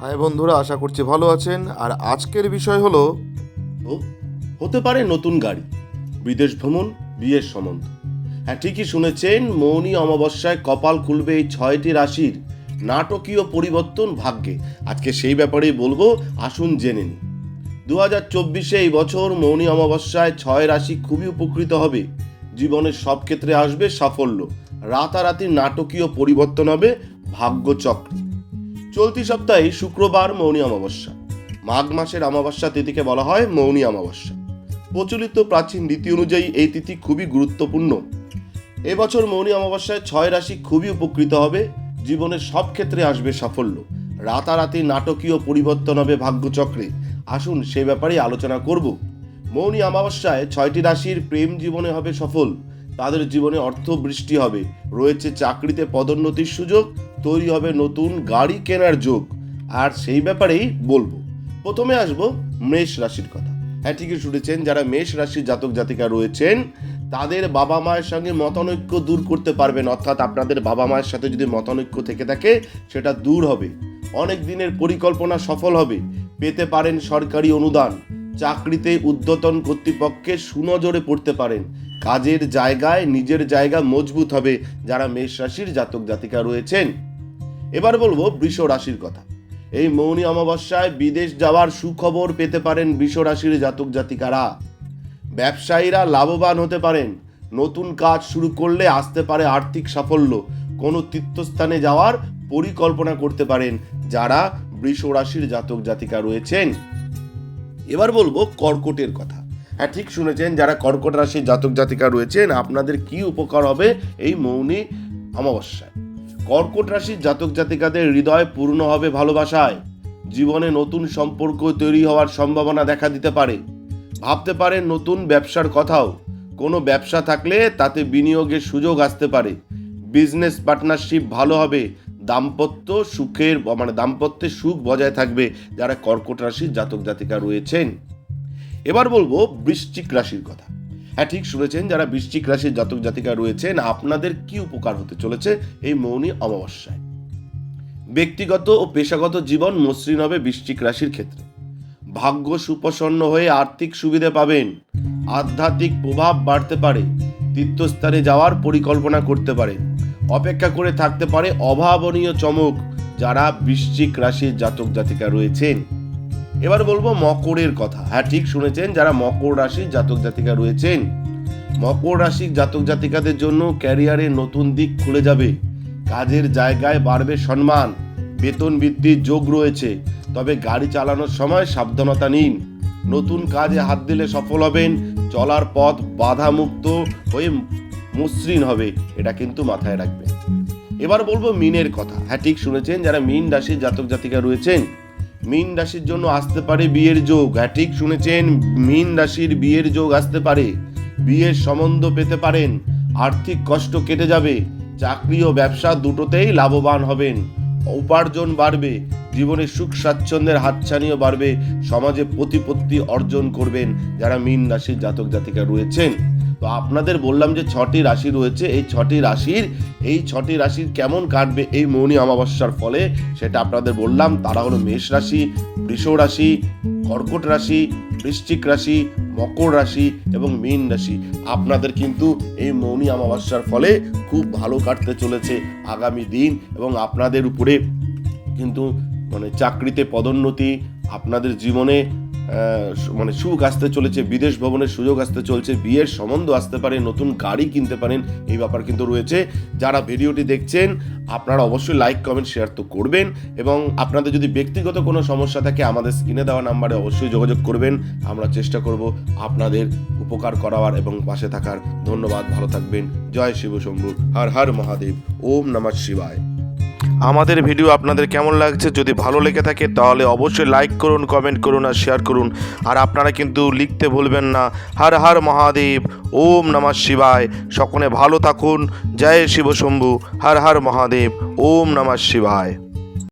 High বন্ধুরা, আশা করছি ভালো আছেন। আর আজকের বিষয় হলো হতে পারে নতুন গাড়ি, বিদেশ ভ্রমণ, বিয়ের সম্বন্ধ। হ্যাঁ ঠিকই শুনেছেন, মৌনী অমাবস্যায় কপাল খুলবে এই ছয়টি রাশির নাটকীয় পরিবর্তন ভাগ্যে। আজকে সেই ব্যাপারেই বলব, আসুন জেনে নিই। দু হাজার চব্বিশে এই বছর মৌনী অমাবস্যায় ছয় রাশি খুবই উপকৃত হবে। জীবনের সব ক্ষেত্রে আসবে সাফল্য। রাতারাতি নাটকীয় পরিবর্তন হবে ভাগ্যচক্রে। চলতি সপ্তাহে শুক্রবার মৌনী অমাবস্যা। মাঘ মাসের অমাবস্যা তিথিকে বলা হয় মৌনী অমাবস্যা। প্রচলিত প্রাচীন রীতি অনুযায়ী এই তিথি খুবই গুরুত্বপূর্ণ। এবছর মৌনী অমাবস্যায় ছয় রাশি খুবই উপকৃত হবে। জীবনের সব ক্ষেত্রে আসবে সাফল্য। রাতারাতি নাটকীয় পরিবর্তন হবে ভাগ্যচক্রে। আসুন সে ব্যাপারে আলোচনা করব। মৌনী অমাবস্যায় ছয়টি রাশির প্রেম জীবনে হবে সফল। তাদের জীবনে অর্থ বৃষ্টি হবে। রয়েছে চাকরিতে পদোন্নতির সুযোগ। তৈরি হবে নতুন গাড়ি কেনার যোগ। আর সেই ব্যাপারেই বলব। প্রথমে আসব মেষ রাশির কথা। হ্যাঁ ঠিকই শুনেছেন, যারা মেষ রাশির জাতক জাতিকা রয়েছেন, তাদের বাবা মায়ের সঙ্গে মতানৈক্য দূর করতে পারবেন। অর্থাৎ আপনাদের বাবা মায়ের সাথে যদি মতানৈক্য থেকে থাকে, সেটা দূর হবে। অনেক দিনের পরিকল্পনা সফল হবে। পেতে পারেন সরকারি অনুদান। চাকরিতে উদ্যতন কর্তৃপক্ষের সুনজরে পড়তে পারেন। কাজের জায়গায়, নিজের জায়গা মজবুত হবে। যারা মেষ রাশির জাতক জাতিকা রয়েছেন এবার বলব বৃষ রাশির কথা। এই মৌনী অমাবস্যায় বিদেশ যাওয়ার সুখবর পেতে পারেন বৃষ রাশির জাতক জাতিকারা। ব্যবসায়ীরা লাভবান হতে পারেন। নতুন কাজ শুরু করলে আসতে পারে আর্থিক সাফল্য। কোনো তীর্থস্থানে যাওয়ার পরিকল্পনা করতে পারেন যারা বৃষ রাশির জাতক জাতিকা রয়েছেন। এবার বলব কর্কটের কথা। হ্যাঁ ঠিক শুনেছেন, যারা কর্কট রাশির জাতক জাতিকা রয়েছেন, আপনাদের কি উপকার হবে এই মৌনী অমাবস্যায়? কর্কট রাশির জাতক জাতিকাদের হৃদয় পূর্ণ হবে ভালোবাসায়। জীবনে নতুন সম্পর্ক তৈরি হওয়ার সম্ভাবনা দেখা দিতে পারে। ভাবতে পারেন নতুন ব্যবসার কথাও। কোনো ব্যবসা থাকলে তাতে বিনিয়োগের সুযোগ আসতে পারে। বিজনেস পার্টনারশিপ ভালো হবে। দাম্পত্য সুখের মানে দাম্পত্যের সুখ বজায় থাকবে যারা কর্কট রাশির জাতক জাতিকা রয়েছেন। এবার বলব বৃশ্চিক রাশির কথা। হ্যাঁ ঠিক শুনেছেন, যারা বৃশ্চিক রাশির জাতক জাতিকা রয়েছেন, আপনাদের কি উপকার হতে চলেছে? এই মৌনী অমাবস্যায়। ব্যক্তিগত ও পেশাগত জীবন মসৃণ হবে বৃশ্চিক রাশির ক্ষেত্রে। ভাগ্য সুপ্রসন্ন হয়ে আর্থিক সুবিধে পাবেন। আধ্যাত্মিক প্রভাব বাড়তে পারে। তীর্থস্থানে যাওয়ার পরিকল্পনা করতে পারে। অপেক্ষা করে থাকতে পারে অভাবনীয় চমক, যারা বৃশ্চিক রাশির জাতক জাতিকা রয়েছেন। এবার বলব মকরের কথা। হ্যাঁ ঠিক শুনেছেন, যারা মকর রাশির জাতক জাতিকা রয়েছেন, মকর রাশির জাতক জাতিকাদের জন্য ক্যারিয়ারে নতুন দিক খুলে যাবে। কাজের জায়গায় বাড়বে সম্মান, বেতন বৃদ্ধির যোগ রয়েছে, তবে গাড়ি চালানোর সময় সাবধানতা নিন। নতুন কাজে হাত দিলে সফল হবেন, চলার পথ বাধামুক্ত হয়ে মসৃণ হবে, এটা কিন্তু মাথায় রাখবেন। এবার বলব মিনের কথা। হ্যাঁ ঠিক শুনেছেন, যারা মিন রাশির জাতক জাতিকা রয়েছেন মিন রাশির জন্য আসতে পারে বিয়ের যোগ। হ্যাঁ ঠিক শুনেছেন, মিন রাশির বিয়ের যোগ আসতে পারে। বিয়ের সম্বন্ধ পেতে পারেন, আর্থিক কষ্ট কেটে যাবে, চাকরি ও ব্যবসা দুটোতেই লাভবান হবেন। উপার্জন বাড়বে, জীবনে সুখ স্বাচ্ছন্দ্যের হাতছানিও বাড়বে, সমাজে প্রতিপত্তি অর্জন করবেন যারা মিন রাশির জাতক জাতিকা রয়েছেন। তো আপনাদের বললাম যে ছটি রাশি রয়েছে, এই ছটি রাশির, এই ছটি রাশির কেমন কাটবে এই মৌনী অমাবস্যার ফলে সেটা আপনাদের বললাম। তারা হলো মেষ রাশি, বৃষ রাশি, কর্কট রাশি, বৃশ্চিক রাশি, মকর রাশি এবং মীন রাশি। আপনাদের কিন্তু এই মৌনী অমাবস্যার ফলে খুব ভালো কাটতে চলেছে আগামী দিন এবং আপনাদের উপরে কিন্তু মানে চাকরিতে পদোন্নতি, আপনাদের জীবনে মানে সুখ আসতে চলেছে, বিদেশ ভ্রমণের সুযোগ আসতে চলছে, বিয়ের সম্বন্ধ আসতে পারে, নতুন গাড়ি কিনতে পারেন, এই ব্যাপার কিন্তু রয়েছে। যারা ভিডিওটি দেখছেন, আপনারা অবশ্যই লাইক কমেন্ট শেয়ার তো করবেন এবং আপনাদের যদি ব্যক্তিগত কোনো সমস্যা থাকে, আমাদের স্ক্রিনে দেওয়া নাম্বারে অবশ্যই যোগাযোগ করবেন। আমরা চেষ্টা করব আপনাদের উপকার করাবার এবং পাশে থাকার। ধন্যবাদ, ভালো থাকবেন। জয় শিব শম্ভু। হর হর মহাদেব। ওম নমঃ শিবায়। আমাদের ভিডিও আপনাদের কেমন লাগছে? যদি ভালো লেগে থাকে, তাহলে অবশ্যই লাইক করুন কমেন্ট করুন আর শেয়ার করুন। আর আপনারা কিন্তু লিখতে ভুলবেন না। হর হর মহাদেব, ওম নমঃ শিবায়। সকলে ভালো থাকুন। জয় শিব শম্ভু হর হর মহাদেব, ওম নমঃ শিবায়।